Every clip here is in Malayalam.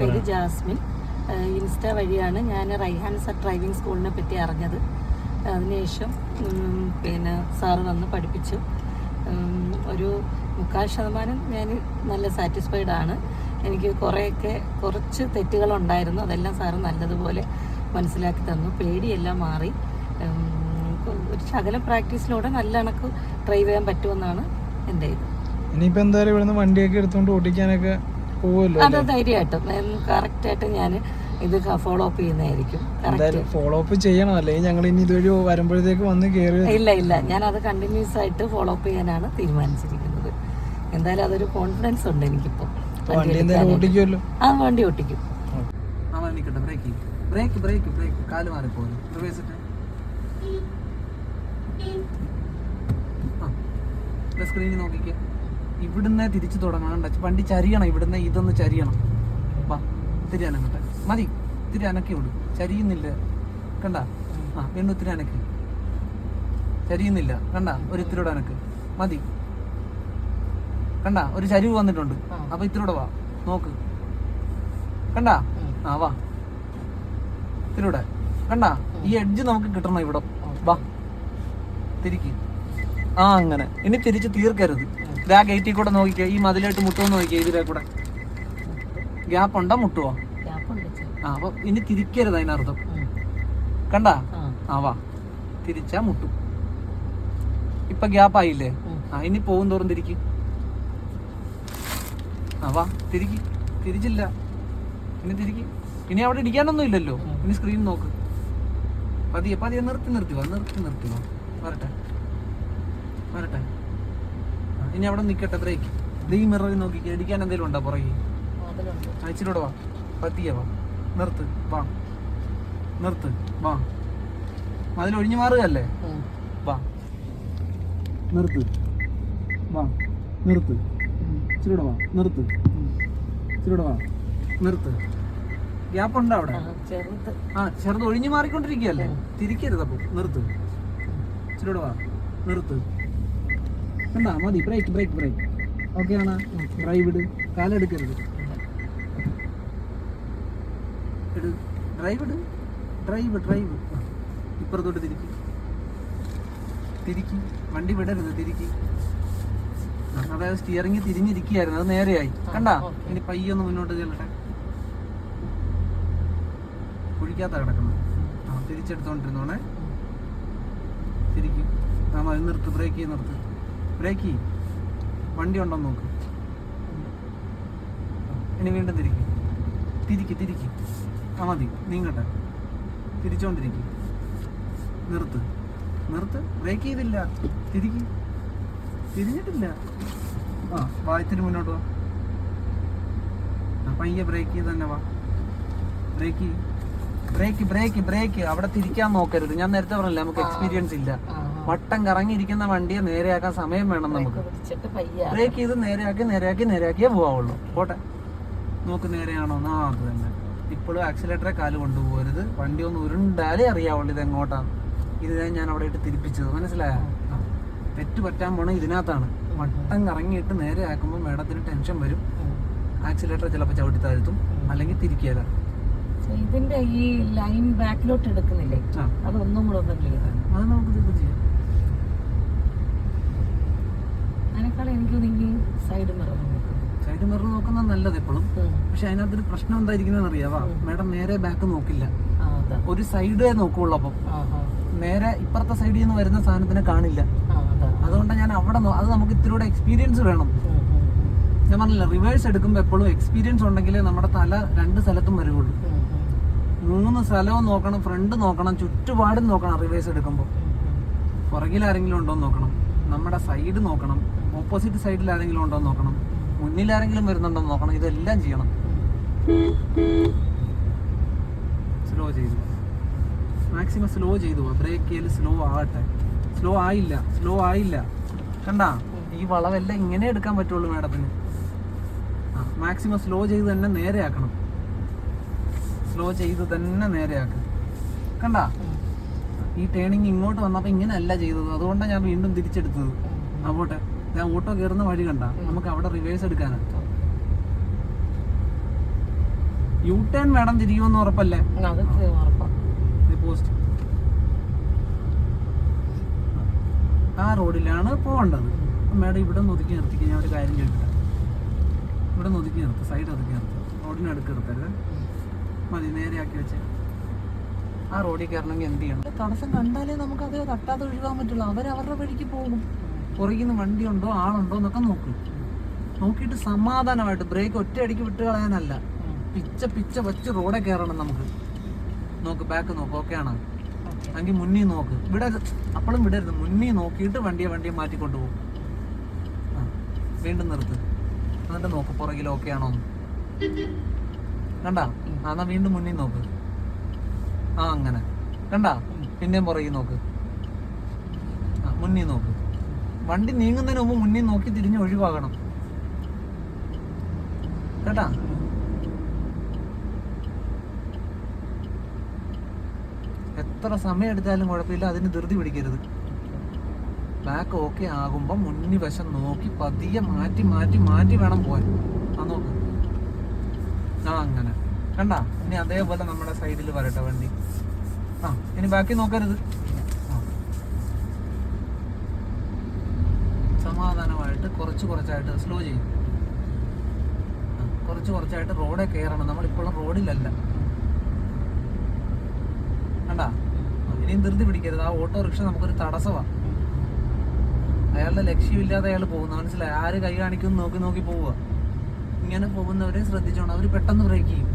പേര് ജാസ്മിൻ. ഇൻസ്റ്റ വഴിയാണ് ഞാൻ റൈഹാൻ സർ ഡ്രൈവിംഗ് സ്കൂളിനെ പറ്റി അറിഞ്ഞത്. അതിനുശേഷം പിന്നെ സാറ് വന്ന് പഠിപ്പിച്ചു. ഒരു മുക്കാൽ ശതമാനം ഞാൻ നല്ല സാറ്റിസ്ഫൈഡ് ആണ്. എനിക്ക് കുറേയൊക്കെ കുറച്ച് തെറ്റുകളുണ്ടായിരുന്നു. അതെല്ലാം സാറ് നല്ലതുപോലെ മനസ്സിലാക്കി തന്നു. പേടിയെല്ലാം മാറി. ഒരു ശകലം പ്രാക്ടീസിലൂടെ നല്ല കണക്ക് ഡ്രൈവ് ചെയ്യാൻ പറ്റുമെന്നാണ് എന്റെ ഇത് ഇനിയിപ്പോൾ എന്തായാലും ഇവിടുന്ന് വണ്ടിയൊക്കെ എടുത്തുകൊണ്ട് ഓടിക്കാനൊക്കെ അത് ധൈര്യമായിട്ടും. കറക്റ്റായിട്ട് ഞാൻ ഇത് ഫോളോ അപ്പ് ചെയ്യുന്നതായിരിക്കും. എന്തായാലും ഫോളോ അപ്പ് ചെയ്യണം അല്ലെങ്കിൽ ഞങ്ങൾ ഇനി ഇതുവഴി വരുമ്പോഴത്തേക്ക് വന്ന് കയറി ഇല്ല ഇല്ല. ഞാൻ അത് കണ്ടിന്യൂസ് ആയിട്ട് ഫോളോ അപ്പ് ചെയ്യാനാണ് തീരുമാനിച്ചിരിക്കുന്നത്. എന്തായാലും അതൊരു കോൺഫിഡൻസ് ഉണ്ട് എനിക്കിപ്പോൾ ആ വണ്ടി ഓട്ടിക്കും ബ്രേക്ക് ബ്രേക്ക് ബ്രേക്ക് കാൽ സ്ക്രീനിൽ നോക്കിക്കേ. ഇവിടുന്ന് തിരിച്ചു തുടങ്ങണം വണ്ടി ചരിയണം ഇവിടുന്ന് ഇതൊന്ന് ചരിയണം. വാ ഇത്തിരി അനങ്ങട്ടെ മതി ഇത്തിരി അനക്കി വിടും ചരിയുന്നില്ല. കണ്ട? ആ വീണ്ടും ഇത്തിരി അനക്ക്. ചരിയുന്നില്ല. കണ്ട? ഒരു ഇത്തിരിയുടെ അനക്ക്. മതി. കണ്ട? ഒരു ചരിവ് വന്നിട്ടുണ്ട്. അപ്പൊ ഇത്തിരിയുടെ വാ. നോക്ക്. കണ്ട? ആ വാ. ഇതിലൂടെ കണ്ട? ഈ എഡ്ജ് നമുക്ക് കിട്ടണം ഇവിടെ. വാ. തിരിക്ക്. ആ അങ്ങനെ. ഇനി തിരിച്ച് തീർക്കരുത്. ഇതാ ഗേറ്റിൽ കൂടെ നോക്കിക്കോ. ഈ മതിലായിട്ട് മുട്ടുമോ നോക്കിക്കോ ഇതിലെ കൂടെ. ഗ്യാപ്പ് ഉണ്ടോ മുട്ടുവോ. ആ അപ്പൊ ഇനി തിരിക്കരുത് അതിനർത്ഥം. കണ്ട? ആ. വാ. തിരിച്ചാ മുട്ടും. ഇപ്പൊ ഗ്യാപ്പ് ആയില്ലേ? ആ ഇനി പോകും തോറും തിരിക്ക്. ആ വാ. തിരിക്ക്. തിരിച്ചില്ല. ഇനി തിരിക്കി. ഇനി അവിടെ ഇടിക്കാനൊന്നും ഇല്ലല്ലോ. ഇനി സ്ക്രീൻ നോക്ക്. പതിയെ പതിയെ നിർത്തി നിർത്തി വാ. നിർത്തി നിർത്തി വാ. വരട്ടെ. വരട്ടെ. ഇനി അവിടെ നിൽക്കട്ടെ ബ്രേക്ക് ഈ മിറർ നോക്കി ഇടിക്കാൻ എന്തെങ്കിലും ഉണ്ടോ പുറകെ? അയച്ചിലൂടെ വാ. പതിയെ വാ. നിർത്ത് വാ. നിർത്ത് വാ. അതിൽ ഒഴിഞ്ഞു മാറുകയല്ലേ? വാ. നിർത്ത് വാ. നിർത്ത്. ഇച്ചിരൂടെ വാ. നിർത്ത്. ഇച്ചിരൂടെ വാ. നിർത്ത്. ഗ്യാപ്പ് ഉണ്ടോ അവിടെ? ആ, ചെറുത്. ഒഴിഞ്ഞു മാറിക്കൊണ്ടിരിക്കുകയല്ലേ? തിരിക്കരുത് അപ്പോൾ. നിർത്ത്. ഇച്ചിരൂടെ വാ. നിർത്ത്. കണ്ടാ മതി ബ്രേക്ക് ബ്രേക്ക് ബ്രേക്ക് ഓക്കെ ആണ് ഡ്രൈവ് ഇട്. കാലെടുക്കരുത് ഇട് ഡ്രൈവ് ഇട്. ഡ്രൈവ് ഡ്രൈവ് ഇപ്പുറത്തോട്ട് തിരിക്ക്. തിരിക്ക്. വണ്ടി വിടരുത് തിരിക്ക്. അതായത് സ്റ്റിയറിംഗ് തിരിഞ്ഞിരിക്കുകയായിരുന്നു. അത് നേരെയായി. കണ്ട. ഇനി പയ്യൊന്ന് മുന്നോട്ട് ചെല്ലട്ടെ. കുഴിക്കാത്ത കിടക്കുന്നത് ആ തിരിച്ചെടുത്തോണ്ടിരുന്നോണേ. തിരിക്കും. ആ മതി നിർത്ത്. ബ്രേക്ക് ചെയ്ത് നിർത്ത്. ബ്രേക്ക് ചെയ്യും. വണ്ടി ഉണ്ടോ നോക്ക്. ഇനി വീണ്ടും തിരിക്കും. തിരിക്ക് തിരിക്ക്. ആ മതി. നീങ്ങട്ടെ. തിരിച്ചോണ്ടിരിക്കും. നിർത്ത്. നിർത്ത്. ബ്രേക്ക് ചെയ്തില്ല. തിരിക്ക്. തിരിഞ്ഞിട്ടില്ല. ആ വായത്തിന് മുന്നോട്ട് വാ. പയ്യെ ബ്രേക്ക് ചെയ്ത് തന്നെ വാ. Brake brake brake brake. അവിടെ തിരിക്കാൻ നോക്കരുത്. ഞാൻ നേരത്തെ പറഞ്ഞില്ല നമുക്ക് എക്സ്പീരിയൻസ് ഇല്ല. വട്ടം കറങ്ങിയിരിക്കുന്ന വണ്ടിയെ നേരെയാക്കാൻ സമയം വേണം നമുക്ക്. ബ്രേക്ക് ചെയ്ത് നേരെയാക്കി നേരെയാക്കി നേരെയാക്കിയേ പോവാവുള്ളൂ. പോട്ടെ. നോക്ക് നേരെയാണോ? ആ അത് തന്നെ. ഇപ്പോഴും ആക്സിലേറ്ററെ കാൽ കൊണ്ടുപോകരുത്. വണ്ടി ഒന്ന് ഉരുണ്ടാലേ അറിയാവുള്ളൂ ഇത് എങ്ങോട്ടാണ് ഇത് ഞാൻ അവിടെ ഇട്ട് തിരിപ്പിച്ചത്. മനസ്സിലായോ. തെറ്റ് പറ്റാൻ പോണ ഇതിനകത്താണ്. വട്ടം കറങ്ങിയിട്ട് നേരെ ആക്കുമ്പോൾ മേഡത്തിന് ടെൻഷൻ വരും. ആക്സിലേറ്റർ ചിലപ്പോൾ ചവിട്ടി താഴ്ത്തും. അല്ലെങ്കിൽ തിരിക്കുകയില്ല ഇതിന്റെ ഈ ലൈൻ ബാക്കിലോട്ട് എടുക്കുന്നില്ലേ? അതൊന്നും കൂടെ ഒന്ന് ക്ലിയർ ആണ് അത് നമുക്ക് ചെയ്യാം. അതിനേക്കാൾ എനിക്ക് നീ സൈഡ് മിറർ സൈഡ് മിറർ നോക്കുന്നത് നല്ലത് എപ്പോഴും പക്ഷെ അതിനകത്തൊരു പ്രശ്നം എന്തായിരിക്കുന്ന അറിയാവാ? മേഡം നേരെ ബാക്ക് നോക്കില്ല. ഒരു സൈഡേ നോക്കുള്ളൂ അപ്പം നേരെ ഇപ്പുറത്തെ സൈഡിൽ നിന്ന് വരുന്ന സാധനത്തിനെ കാണില്ല. അതുകൊണ്ട് ഞാൻ അവിടെ അത് നമുക്ക് ഇത്തിരിയുടെ എക്സ്പീരിയൻസ് വേണം. ഞാൻ പറഞ്ഞില്ല റിവേഴ്സ് എടുക്കുമ്പോൾ എപ്പോഴും എക്സ്പീരിയൻസ് ഉണ്ടെങ്കിലേ നമ്മുടെ തല രണ്ട് സ്ഥലത്തും വരുള്ളൂ മൂന്ന് സ്ഥലവും നോക്കണം ഫ്രണ്ട് നോക്കണം ചുറ്റുപാടും നോക്കണം റിവേഴ്സ് എടുക്കുമ്പോൾ. പുറകിൽ ആരെങ്കിലും ഉണ്ടോ എന്ന് നോക്കണം. നമ്മുടെ സൈഡ് നോക്കണം. ഓപ്പോസിറ്റ് സൈഡിൽ ആരെങ്കിലും ഉണ്ടോ എന്ന് നോക്കണം. മുന്നിൽ ആരെങ്കിലും വരുന്നുണ്ടോ എന്ന് നോക്കണം. ഇതെല്ലാം ചെയ്യണം. സ്ലോ ചെയ്തു. മാക്സിമം സ്ലോ ചെയ്തു. ബ്രേക്ക് ചെയ്യൽ സ്ലോ ആകട്ടെ സ്ലോ ആയില്ല. സ്ലോ ആയില്ല. കണ്ട? ഈ വളവെല്ലാം ഇങ്ങനെ എടുക്കാൻ പറ്റുള്ളൂ മാഡത്തിന്. ആ മാക്സിമം സ്ലോ ചെയ്ത് തന്നെ നേരെയാക്കണം. സ്ലോ ചെയ്ത് തന്നെ നേരെയാക്ക് കണ്ട? ഈ ടേണിങ് ഇങ്ങോട്ട് വന്നപ്പോൾ ഇങ്ങനെയല്ല ചെയ്തത്. അതുകൊണ്ടാണ് ഞാൻ വീണ്ടും തിരിച്ചെടുത്തത്. പോട്ടെ ഞാൻ ഓട്ടോ കയറുന്ന വഴി കണ്ട. നമുക്ക് അവിടെ റിവേഴ്സ് എടുക്കാനാണ് യു ടേൺ വേണം തിരിയുമെന്ന് ഉറപ്പല്ലേ? പോസ്റ്റ് ആ റോഡിലാണ് പോകേണ്ടത്. മേഡം ഇവിടെ ഒതുക്കി നിർത്തിക്ക് ഞാൻ ഒരു കാര്യം ചോദിക്കട്ടെ? ഇവിടെ ഒതുക്കി നിർത്ത് സൈഡ് ഒതുക്കി നിർത്ത്. റോഡിന് അടുക്ക് നിർത്തരുത്. മതി നേരെയാക്കി വെച്ചേ. ആ റോഡിൽ കയറണമെങ്കിൽ എന്ത് ചെയ്യണം? തടസ്സം കണ്ടാലേ നമുക്ക് അത് തട്ടാതെ ഒഴിവാൻ പറ്റുള്ളൂ. അവരുടെ വഴിക്ക് പോകും. പുറകിൽ നിന്ന് വണ്ടിയുണ്ടോ ആളുണ്ടോ എന്നൊക്കെ നോക്കും. നോക്കിയിട്ട് സമാധാനമായിട്ട് ബ്രേക്ക് ഒറ്റയടിക്ക് വിട്ട് കളയാനല്ല. പിച്ച പിച്ച വച്ച് റോഡെ കയറണം നമുക്ക്. നോക്ക് ബാക്ക് നോക്ക് ഓക്കെ ആണ്? എങ്കിൽ മുന്നിൽ നോക്ക്. ഇവിടെ അപ്പോഴും വിടരുത്. മുന്നിൽ നോക്കിയിട്ട് വണ്ടിയെ വണ്ടിയെ മാറ്റിക്കൊണ്ട് പോകും. ആ വീണ്ടും നിർത്ത്. എന്നിട്ട് നോക്ക് പുറകിൽ ഓക്കെ ആണോ കണ്ടാ? ആ, എന്നാ വീണ്ടും മുന്നിൽ നോക്ക്. ആ അങ്ങനെ. കണ്ടാ? പിന്നെയും പുറകിൽ നോക്ക്. ആ മുന്നിൽ നോക്ക്. വണ്ടി നീങ്ങുന്നതിന് മുമ്പ് മുന്നിൽ നോക്കി തിരിഞ്ഞ് ഒഴിവാകണം. കേട്ടാ? എത്ര സമയം എടുത്താലും കുഴപ്പമില്ല അതിന് ധൃതി പിടിക്കരുത്. ബാക്ക് ഓക്കെ ആകുമ്പോൾ മുന്നിൽ വശം നോക്കി പതിയെ മാറ്റി മാറ്റി മാറ്റി വേണം പോകാൻ ആ നോക്ക്. ആ അങ്ങനെ. കണ്ട? ഇനി അതേപോലെ നമ്മുടെ സൈഡിൽ വരട്ടെ വണ്ടി. ആ ഇനി ബാക്കി നോക്കരുത് ആ. സമാധാനമായിട്ട് കുറച്ച് കുറച്ചായിട്ട് സ്ലോ ചെയ്യും. കുറച്ച് കുറച്ചായിട്ട് റോഡെ കയറണം നമ്മളിപ്പോഴും റോഡിലല്ല കണ്ടാ? ഇനിയും ധൃതി പിടിക്കരുത്. ആ ഓട്ടോറിക്ഷ നമുക്കൊരു തടസ്സമാണ് അയാളുടെ ലക്ഷ്യമില്ലാതെ അയാൾ പോകുന്ന. മനസ്സിലായി? ആര് കൈ കാണിക്കും നോക്കി നോക്കി പോവുക. ഇങ്ങനെ പോകുന്നവരെ ശ്രദ്ധിച്ചോണം. അവർ പെട്ടെന്ന് ബ്രേക്ക് ചെയ്യും.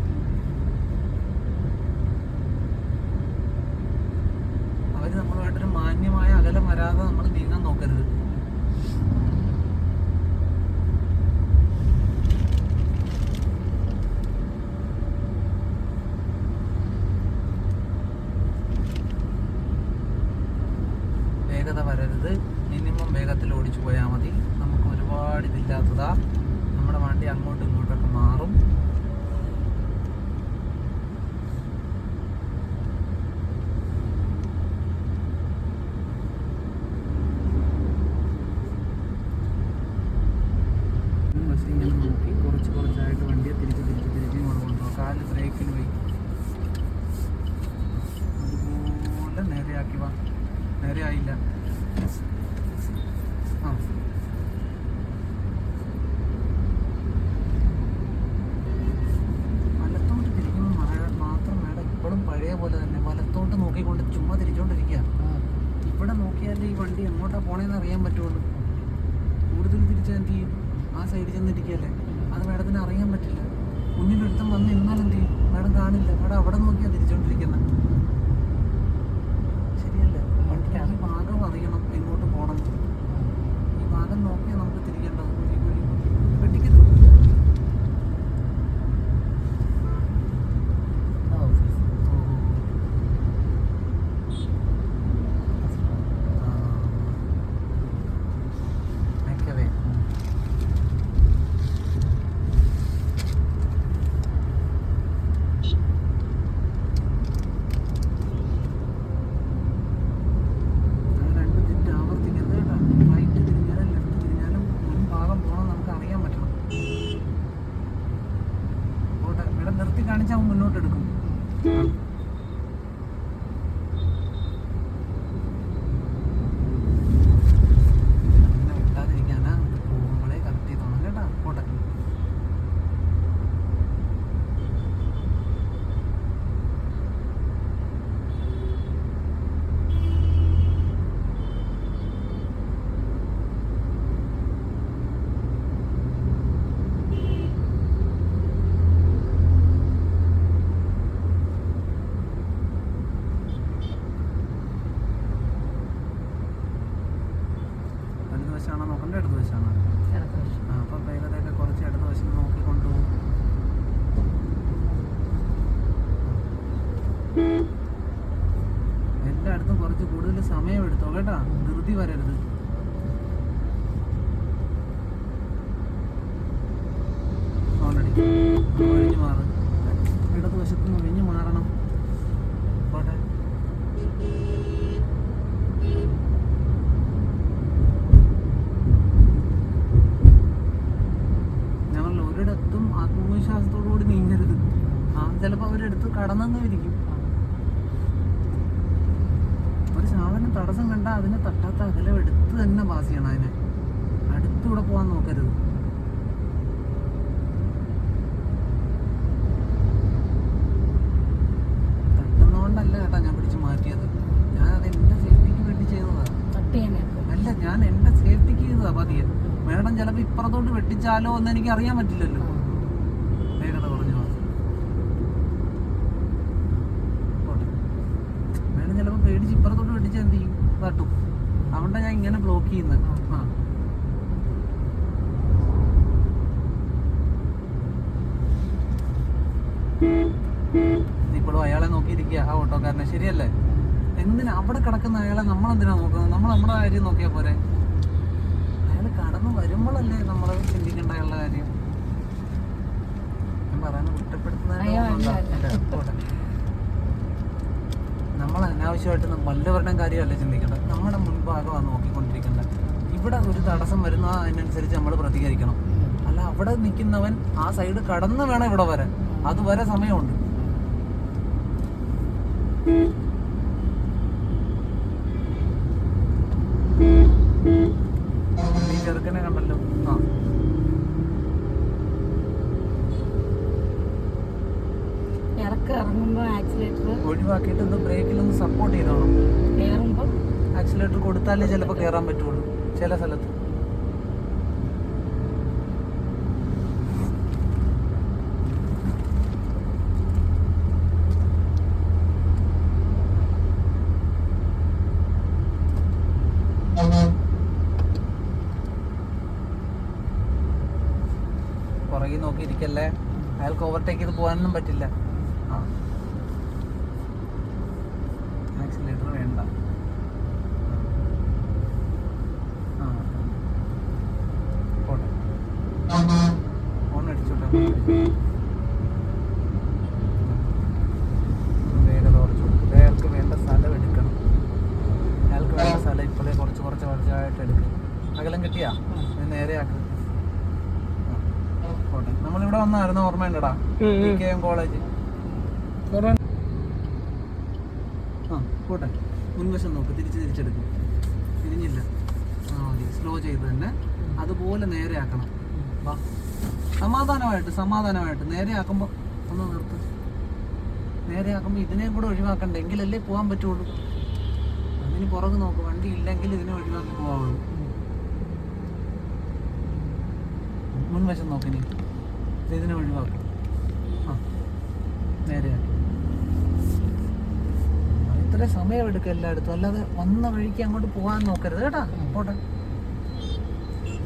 അവർ നമ്മളുമായിട്ടൊരു മാന്യമായ അകലം വരാതെ നമ്മൾ നീങ്ങാൻ നോക്കരുത് വേഗത വരരുത് മിനിമം വേഗത്തിൽ ഓടിച്ചു പോയാൽ മതി നമുക്ക് ഒരുപാട് ഇതില്ലാത്തതാ നമ്മുടെ വണ്ടി അങ്ങോട്ടും ഇങ്ങോട്ടൊക്കെ മാറും ബസ് ഇങ്ങനെ നോക്കി. കുറച്ച് കുറച്ചായിട്ട് വണ്ടിയെ തിരിച്ച് തിരിച്ച് തിരിച്ച് ഇങ്ങോട്ട് കൊണ്ടുപോകും. കാൽ ബ്രേക്കിൽ പോയി. അതുപോലെ നേരെയാക്കി വാ. നേരെയായില്ല. ആ വലത്തോട്ട് തിരിക്കുമ്പോൾ മഴ മാത്രം മേഡം ഇപ്പോഴും പഴയ പോലെ തന്നെ വലത്തോട്ട് നോക്കിക്കൊണ്ട് ചുമ്മാ തിരിച്ചോണ്ടിരിക്കുക ഇവിടെ നോക്കിയാലേ ഈ വണ്ടി എങ്ങോട്ടാ പോണേന്ന് അറിയാൻ പറ്റുള്ളൂ കൂടുതൽ തിരിച്ചാൽ എന്ത് ചെയ്യും ആ സൈഡിൽ ചെന്നിരിക്കുകയല്ലേ അത് മേഡത്തിന് അറിയാൻ പറ്റില്ല മുന്നിലൊരുത്തം വന്ന് എന്നാൽ എന്ത് ചെയ്യും മേഡം കാണില്ല മേഡം അവിടെ നോക്കിയാൽ തിരിച്ചോണ്ടിരിക്കുന്നത് ശരിയല്ലേ വണ്ടിക്ക് ഈ ഭാഗം അറിയണം എങ്ങോട്ട് പോകണം ഈ ഭാഗം നോക്കിയാൽ നമുക്ക് തിരിക്കേണ്ടത് കുഴി കുഴി കുഴി വെട്ടിക്കരുത് വെക്കവേ അത് രണ്ട് തെറ്റ് ആവർത്തിക്കരുത് കേട്ടോ റൈറ്റ് തിരിഞ്ഞാലും ലെഫ്റ്റ് തിരിഞ്ഞാലും മുൻ ഭാഗം പോകണം നമുക്ക് അറിയാൻ പറ്റണം പോട്ടെ ഇവിടെ നിർത്തി കാണിച്ചാൽ അവൻ മുന്നോട്ട് എടുക്കും ആ. അങ്ങനെ വിട്ടാതിരിക്കാനാ പോകുമ്പോഴേ കറക്റ്റ് ചെയ്തോണം കേട്ടോ പോട്ടെ വലത് വശമാണോ നോക്കണ്ടേ ഇടത് വശമാണോ. അപ്പം വേഗതയൊക്കെ കുറച്ച് ഇടത് വശം നോക്കി കൊണ്ടുപോകും. എല്ലായിടത്തും കുറച്ച് കൂടുതൽ സമയം എടുത്തോ കേട്ടാ. ധൃതി വരരുത് ഓൾറെഡി ഒഴിഞ്ഞു മാറും ഇടത് വശത്ത് നിന്ന് ഒഴിഞ്ഞു മാറണം പോട്ടെ ഞങ്ങൾ ഒരിടത്തും ആത്മവിശ്വാസത്തോടു കൂടി നീങ്ങരുത് ആ ചിലപ്പോൾ അവരെടുത്ത് കടന്നു ഇരിക്കും ഒരു സാധനം തടസ്സം കണ്ട അതിനെ തട്ടാത്ത അകലം എടുത്ത് തന്നെ പാസ് ചെയ്യണം അതിനെ. അടുത്തൂടെ പോകാൻ നോക്കരുത്. തട്ടുന്നോണ്ടല്ല കേട്ടാ ഞാൻ പിടിച്ച് മാറ്റിയത്. ഞാൻ അത് എന്റെ സേഫ്റ്റിക്ക് വേണ്ടി ചെയ്തതാ. തട്ടിയനെ അല്ല ഞാൻ എന്റെ സേഫ്റ്റിക്ക് ചെയ്തതാ പതിയെ. മേഡം ചിലപ്പോൾ ഇപ്പുറത്തോട്ട് വെട്ടിച്ചാലോ എന്ന് എനിക്ക് അറിയാൻ പറ്റില്ലല്ലോ വേഗത കുറഞ്ഞു വാ. പോട്ടെ. മേഡം ചിലപ്പോൾ പേടിച്ച് ഇപ്പുറത്തോട്ട് വെട്ടിച്ചാൽ എന്ത് ചെയ്യും തട്ടും അതുകൊണ്ടാണ് ഞാൻ ഇങ്ങനെ ബ്ലോക്ക് ചെയ്യുന്നത് ആ. ഇപ്പോഴും അയാളെ നോക്കിയിരിക്കുക ആ ഓട്ടോക്കാരനെ. ശരിയല്ലേ? എന്തിനാ? അവിടെ കിടക്കുന്ന അയാളെ നമ്മൾ എന്തിനാ നോക്കുന്നത്? നമ്മൾ നമ്മുടെ കാര്യം നോക്കിയാൽ പോരെ. അയാൾ കടന്നു വരുമ്പോഴല്ലേ നമ്മൾ ചിന്തിക്കേണ്ട അയാളുടെ കാര്യം. ഞാൻ പറയുന്നത് അയ്യോ, അല്ല, കുറ്റപ്പെടുത്തുന്ന നമ്മൾ അനാവശ്യമായിട്ട് വല്ലവരുടെയും കാര്യമല്ല ചിന്തിക്കേണ്ടത്. നമ്മുടെ മുൻഭാഗമാണ് നോക്കിക്കൊണ്ടിരിക്കേണ്ടത്. ഇവിടെ ഒരു തടസ്സം വരുന്ന അതിനനുസരിച്ച് നമ്മൾ പ്രതികരിക്കണം. അല്ല അവിടെ നിൽക്കുന്നവൻ ആ സൈഡ് കടന്ന് വേണം ഇവിടെ വരാൻ. അതുവരെ സമയമുണ്ട് ഈ ചെറുക്കനെ കണ്ടല്ലോ ആ ഇറക്കം ഇറങ്ങുമ്പോൾ ആക്സിലേറ്റർ ഒഴിവാക്കിയിട്ട് ഒന്ന് ബ്രേക്കിലൊന്ന് സപ്പോർട്ട് ചെയ്തോണം കയറുമ്പോൾ ആക്സിലേറ്റർ കൊടുത്താലേ ചിലപ്പോൾ കയറാൻ പറ്റുള്ളൂ ചില സ്ഥലത്ത് ഇരിക്കല്ലേ അയാൾക്ക് ഓവർടേക്ക് ചെയ്ത് പോകാനൊന്നും പറ്റില്ല. ആക്സിലേറ്റർ വേണ്ട. പോട്ടെ. ഫോൺ അടിച്ചോട്ടെ വേഗത കുറച്ച് കൊടുക്കുക അയാൾക്ക് വേണ്ട സ്ഥലം എടുക്കണം. അയാൾക്ക് വേണ്ട സ്ഥലം ഇപ്പോഴേ കുറച്ച് കുറച്ച് കുറച്ചായിട്ട് എടുക്കും. അകലം കിട്ടിയാ? ആ, പോട്ടെ നമ്മളിവിടെ വന്നായിരുന്നു ഓർമ്മയുണ്ടടാ. കെ എം കോളേജ് ആ പോട്ടെ. മുൻവശം നോക്ക്. തിരിച്ച് തിരിച്ചെടുക്കും. തിരിഞ്ഞില്ല. ആ മതി. സ്ലോ ചെയ്ത് തന്നെ. അതുപോലെ നേരെയാക്കണം. വാ. സമാധാനമായിട്ട് സമാധാനമായിട്ട്. നേരെയാക്കുമ്പോൾ ഒന്ന് നിർത്ത്. നേരെയാക്കുമ്പോൾ ഇതിനെയും കൂടെ ഒഴിവാക്കണ്ട. എങ്കിലല്ലേ പോകാൻ പറ്റുള്ളൂ. അതിന് പുറകെ നോക്ക്. വണ്ടി ഇല്ലെങ്കിൽ ഇതിനെ ഒഴിവാക്കി പോകാവുള്ളൂ മുൻവശം നോക്കിനി ഇതിനെ ഒഴിവാക്കും. ആ നേരെ ഇത്ര സമയം എടുക്കും എല്ലായിടത്തും. അല്ലാതെ വന്ന വഴിക്ക് അങ്ങോട്ട് പോകാൻ നോക്കരുത് കേട്ടാ. പോട്ടെ.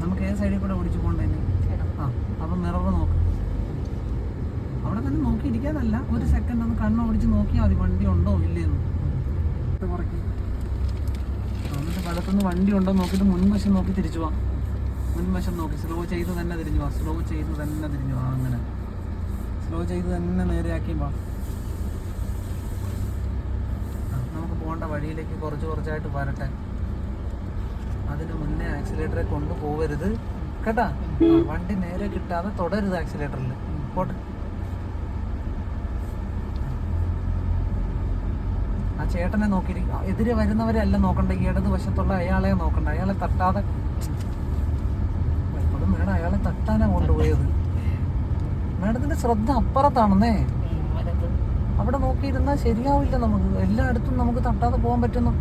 നമുക്ക് ഏത് സൈഡിൽ കൂടെ ഓടിച്ചു പോകണ്ടേ ആ അപ്പം മിറർ നോക്ക്. അവിടെ തന്നെ നോക്കിയിരിക്കാതല്ല. ഒരു സെക്കൻഡ് ഒന്ന് കണ്ണ് ഓടിച്ച് നോക്കിയാൽ മതി. വണ്ടി ഉണ്ടോ ഇല്ലയെന്ന് കുറയ്ക്കും എന്നിട്ട് വലത്തുനിന്ന് വണ്ടി ഉണ്ടോ നോക്കിയിട്ട് മുൻവശം നോക്കി തിരിച്ചു പോവാം. മുൻവശം നോക്കി സ്ലോ ചെയ്ത് തന്നെ തിരിഞ്ഞു പോവാം സ്ലോ ചെയ്ത് തന്നെ തിരിഞ്ഞു പോവാം അങ്ങനെ. സ്ലോ ചെയ്ത് തന്നെ നേരെയാക്കി പോവാം നമുക്ക് പോകേണ്ട വഴിയിലേക്ക് കുറച്ച് കുറച്ചായിട്ട് വരട്ടെ. അതിന് മുന്നേ ആക്സിലേറ്ററെ കൊണ്ടുപോകരുത് കേട്ടാ? ആ, വണ്ടി നേരെ കിട്ടാതെ തുടരുത് ആക്സിലേറ്ററിൽ പോട്ടെ. ആ ചേട്ടനെ നോക്കിയിരിക്കും. എതിരെ വരുന്നവരെ അല്ല നോക്കണ്ട? ഇടത് വശത്തുള്ള അയാളെ നോക്കണ്ട. അയാളെ തട്ടാതെ തട്ടാനാ കൊണ്ടുപോയത്. മാഡത്തിന്റെ ശ്രദ്ധ അപ്പുറത്താണെന്നേ. വലത് അവിടെ നോക്കിയിരുന്നാൽ ശരിയാവില്ല നമുക്ക്. എല്ലായിടത്തും നമുക്ക് തട്ടാതെ പോകാൻ പറ്റുന്നു.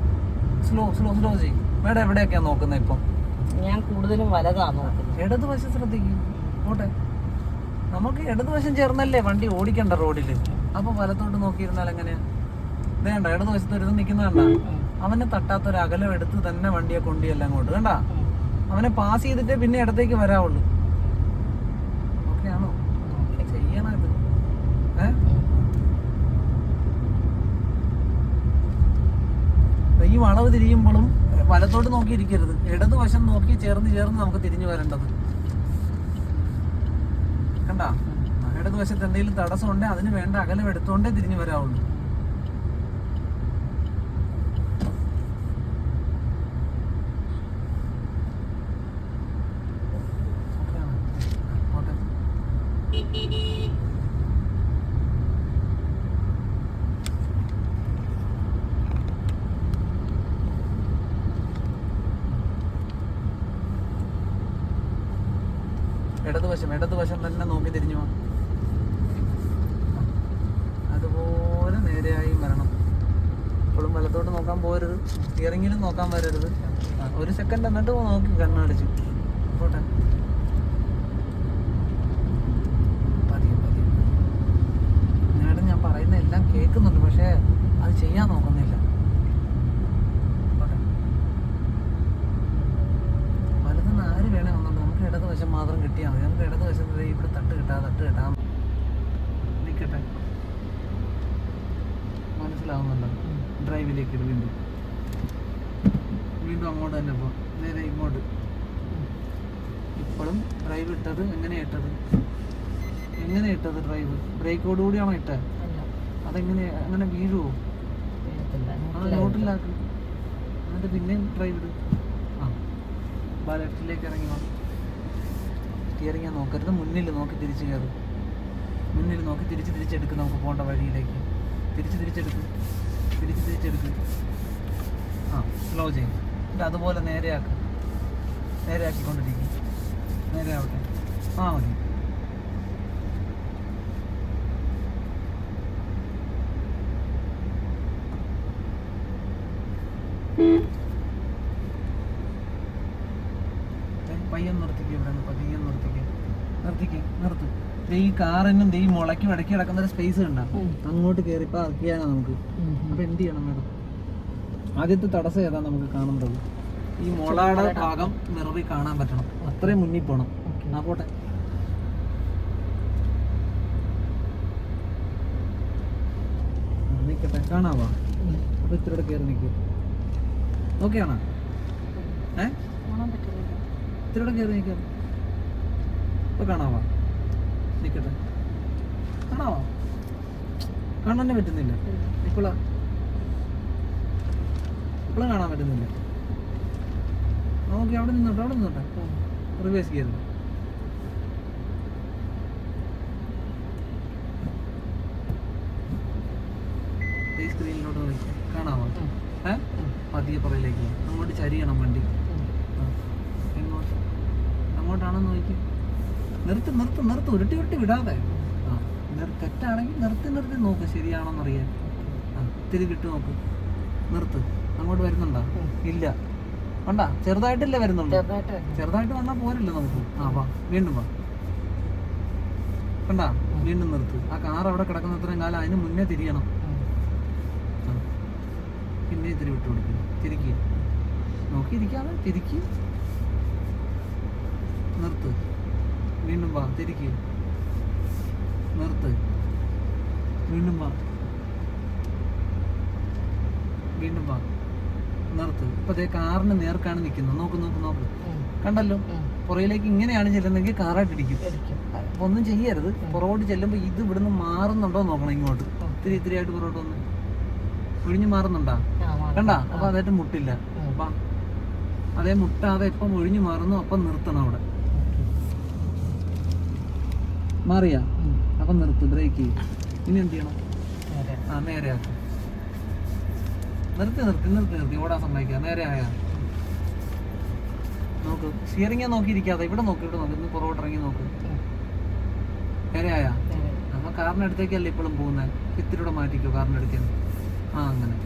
സ്ലോ സ്ലോ സ്ലോ ചെയ്യും. മേഡം എവിടെയൊക്കെയാ നോക്കുന്നത് ഇപ്പം? ഞാൻ കൂടുതലും വലതാണ് നോക്കുന്നത്. ഇടതുവശം ശ്രദ്ധിക്കും. പോട്ടെ. നമുക്ക് ഇടതുവശം ചേർന്നല്ലേ വണ്ടി ഓടിക്കണ്ട റോഡിൽ അപ്പൊ വലത്തോട്ട് നോക്കിയിരുന്നാൽ എങ്ങനെയാ? വേണ്ട ഇടതുവശത്ത് ഒരു നിൽക്കുന്ന കണ്ട. അവനെ തട്ടാത്ത ഒരു അകലം എടുത്ത് തന്നെ വണ്ടിയെ കൊണ്ടിയല്ല അങ്ങോട്ട്. കണ്ട? അവനെ പാസ് ചെയ്തിട്ടേ പിന്നെ ഇടത്തേക്ക് വരാവുള്ളൂ ഓക്കെ ആണോ ചെയ്യണം ഇത് ഏ അപ്പൊ ഈ വളവ് തിരിയുമ്പോഴും വലത്തോട്ട് നോക്കി ഇരിക്കരുത് ഇടതുവശം നോക്കി ചേർന്ന് ചേർന്ന് നമുക്ക് തിരിഞ്ഞു വരേണ്ടത്. കണ്ട? ഇടതുവശത്ത് എന്തെങ്കിലും തടസ്സമുണ്ടെങ്കിൽ അതിന് വേണ്ട അകലം എടുത്തോണ്ടേ തിരിഞ്ഞു വരാവുള്ളൂ ഓക്കെയാണ്. ആ, പോട്ടെ. ഇടതുവശം ഇടതുവശം നോക്കി തിരിഞ്ഞു അതുപോലെ നേരെയായി വരണം ഇപ്പോഴും വലത്തോട്ട് നോക്കാൻ പോരുത് സ്റ്റിയറിങ്ങിലും നോക്കാൻ വരരുത്. ഒരു സെക്കൻഡ് എന്നിട്ട് നോക്കി കണ്ണടിച്ചു. പോട്ടെ പതിയെ പതിയെ നേടും ഞാൻ പറയുന്ന എല്ലാം കേൾക്കുന്നുണ്ട് പക്ഷേ അത് ചെയ്യാൻ നോക്കുന്നില്ല പോട്ടെ വലതുനിന്ന് ആര് വേണേ വന്നോണ്ട് നമുക്ക് ഇടതുവശം മാത്രം കിട്ടിയാൽ മതി നമുക്ക് ഇടതുവശത്ത് ദേ ഇവിടെ തട്ട് കിട്ടാ തട്ട് കിട്ടാ നിൽക്കട്ടെ മനസ്സിലാവുന്നുണ്ടോ ഡ്രൈവിലേക്ക് ഇട് വീണ്ടും വീണ്ടും അങ്ങോട്ട് തന്നെ പോ നേരെ ഇങ്ങോട്ട് ഇപ്പോഴും ഡ്രൈവ് എങ്ങനെയാ ഇട്ടത്? എങ്ങനെ ഇട്ടത് ഡ്രൈവ് ബ്രേക്കോട് കൂടിയാണോ ഇട്ടത് അതെങ്ങനെ അങ്ങനെ വീഴുവോ? ന്യൂട്രലായിട്ട്. നോട്ടിലാക്ക് എന്നിട്ട് പിന്നെയും ഡ്രൈവ് ഇട്. ആ. ബാ ലെഫ്റ്റിലേക്ക് ഇറങ്ങി വാ. സ്റ്റിയറിംഗ് നോക്കരുത്. മുന്നിൽ നോക്കി തിരിച്ച് കയറും. മുന്നിൽ നോക്കി തിരിച്ച് തിരിച്ചെടുക്കും നമുക്ക് പോകേണ്ട വഴിയിലേക്ക്. തിരിച്ച് തിരിച്ചെടുക്കും. തിരിച്ച് തിരിച്ചെടുക്കും. ആ സ്ലോ ചെയ്യും. എന്നിട്ട് അതുപോലെ നേരെയാക്ക്. നേരെയാക്കിക്കൊണ്ടിരിക്കും. നേരെ ആവട്ടെ ആ മതി. പയ്യൻ ഇവിടെ പയ്യൻ നിർത്തും. ഈ കാറിനും ഈ മുളയ്ക്കും ഇടയ്ക്ക് കിടക്കുന്ന ഒരു സ്പേസ് ഉണ്ടാവും അങ്ങോട്ട് കയറി പാർക്ക് നമുക്ക്. അപ്പൊ എന്ത് ചെയ്യണം മേഡം? ആദ്യത്തെ തടസ്സം ഏതാ നമുക്ക് കാണേണ്ടത്? ഈ മുളയുടെ ഭാഗം നിറവി കാണാൻ പറ്റണം. അത്രയും മുന്നിൽ പോണം. ആ പോട്ടെ. ആ, നിക്കട്ടെ കാണാവാ. അപ്പൊ ഇത്ര കയറി നിൽക്കും ഓക്കെ ആണോ ഏ. ഇത്തിരി കയറി നിൽക്കാം ഇപ്പൊ കാണാവാ? നിക്കട്ടെ. കാണാവാ? കാണാനേ പറ്റുന്നില്ല. ഇപ്പോളാ ഇപ്പോഴും കാണാൻ പറ്റുന്നില്ല. നോക്കി അവിടെ നിന്നോട്ടെ അവിടെ നിന്നോട്ടെ. റിവേഴ്സ് ചെയ്യരുത് ഈ സ്ക്രീനിലോട്ട് നോക്കിയാൽ കാണാമോ? ഉം. ഏ? ഉം. പതിയെ പുറയിലേക്ക് അങ്ങോട്ട് ചരിയണം വണ്ടി. അങ്ങോട്ടാണോ എങ്ങോട്ട്? അങ്ങോട്ടാണെന്ന് നോക്കി? നിർത്ത് നിർത്ത് നിർത്ത്. ഉരുട്ടി ഉരുട്ടി വിടാതെ. ആ. തെറ്റാണെങ്കിൽ നിർത്തി നിർത്തി നോക്ക്. ശരിയാണോന്ന് അറിയാൻ ആ. ഇത്തിരി വിട്ട് നോക്ക്. നിർത്ത്. അങ്ങോട്ട് വരുന്നുണ്ടോ? ഇല്ല. വേണ്ട ചെറുതായിട്ടല്ലേ വരുന്നുണ്ട് ചെറുതായിട്ട് വന്നാൽ പോരല്ലോ നമുക്ക്. ആ വാ. വീണ്ടും വാ. വേണ്ട വീണ്ടും നിർത്ത്. ആ കാർ അവിടെ കിടക്കുന്ന ഇത്രയും കാലം അതിന് മുന്നേ തിരിയണം. പിന്നെ ഇതിന് വിട്ടു കൊടുക്കുക തിരിക്ക്. നോക്കിയിരിക്കാതെ തിരിക്കി. നിർത്ത്. വീണ്ടും വാ തിരിക്കി. നിർത്ത്. വീണ്ടും വാ. വീണ്ടും വാ. നിർത്ത്. ഇപ്പൊ അതേ കാറിന് നേർക്കാണ് നിൽക്കുന്നത്. നോക്ക് നോക്ക് നോക്ക്. കണ്ടല്ലോ. പുറയിലേക്ക് ഇങ്ങനെയാണ് ചെല്ലുന്നെങ്കിൽ കാറായിട്ട് ഇടിക്കും ഒന്നും ചെയ്യരുത്. പുറകോട്ട് ചെല്ലുമ്പോൾ ഇത് ഇവിടുന്ന് മാറുന്നുണ്ടോ നോക്കണം ഇങ്ങോട്ട്. ഇത്തിരി ഇത്തിരി ആയിട്ട് പുറകോട്ട് വന്ന്. ഒഴിഞ്ഞു മാറുന്നുണ്ടാ. കണ്ട? അപ്പൊ അതായിട്ട് മുട്ടില്ല. അപ്പൊ. അതേ മുട്ടാതെ ഇപ്പം ഒഴിഞ്ഞു മാറുന്നു അപ്പം നിർത്തണം അവിടെ. മാറിയാ? അപ്പം നിർത്ത് ബ്രേക്ക് ചെയ്യും. ഇനി എന്ത് ചെയ്യണം? ആ നേരെ ആക്ക. നിർത്തി നിർത്തി നിർത്തി നിർത്തി. ഓടാൻ സമ്മതിക്കുക നേരെ ആയാ. നോക്ക്. സ്റ്റിയറിംഗ് നോക്കിയിരിക്കാതെ. ഇവിടെ നോക്ക് ഇവിടെ നോക്ക്. പുറകോട്ട് ഇറങ്ങി നോക്ക്. നേരെ ആയാ? നമ്മ കാറിനടുത്തേക്കല്ലേ ഇപ്പോഴും പോകുന്നത് ഇത്തിരി കൂടെ മാറ്റിക്കോ കാറിന്റെ അടുത്തേക്ക് ആ അങ്ങനെ.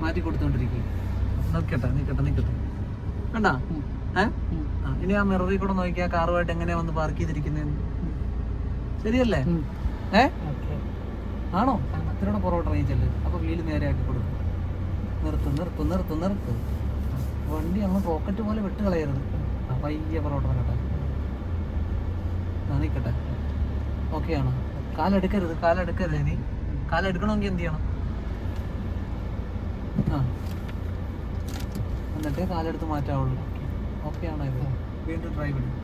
മാറ്റി കൊടുത്തോണ്ടിരിക്കും. നിൽക്കട്ടെ നിൽക്കട്ടെ നിൽക്കട്ടെ വേണ്ട. ഏ? ഇനി ആ മിററിൽ കൂടെ നോക്കിയാ കാറുമായിട്ട് എങ്ങനെയാ വന്ന് പാർക്ക് ചെയ്തിരിക്കുന്നതെന്ന് ശരിയല്ലേ. ഏ. ആണോ? ഇത്തിരി കൂടെ പുറകോട്ട് ഇറങ്ങിച്ചല്ലേ അപ്പോൾ അപ്പൊ വീൽ നേരെ ആക്കി കൊടുക്കും. നിർത്ത് നിർത്ത് നിർത്ത് നിർത്ത്. വണ്ടി അങ്ങ് റോക്കറ്റ് പോലെ വിട്ട് കളയരുത്. പയ്യെ പുറകോട്ട് വരട്ടെ ആ നിൽക്കട്ടെ ഓക്കെ ആണോ? കാലെടുക്കരുത് കാലെടുക്കരുത് ഇനി. കാലെടുക്കണമെങ്കിൽ എന്ത് ചെയ്യണം? എന്നിട്ടേ കാലെടുത്ത് മാറ്റാവുള്ളൂ. ഓക്കെ ആണോ ഇത്? വീണ്ടും ഡ്രൈവ് ഇടും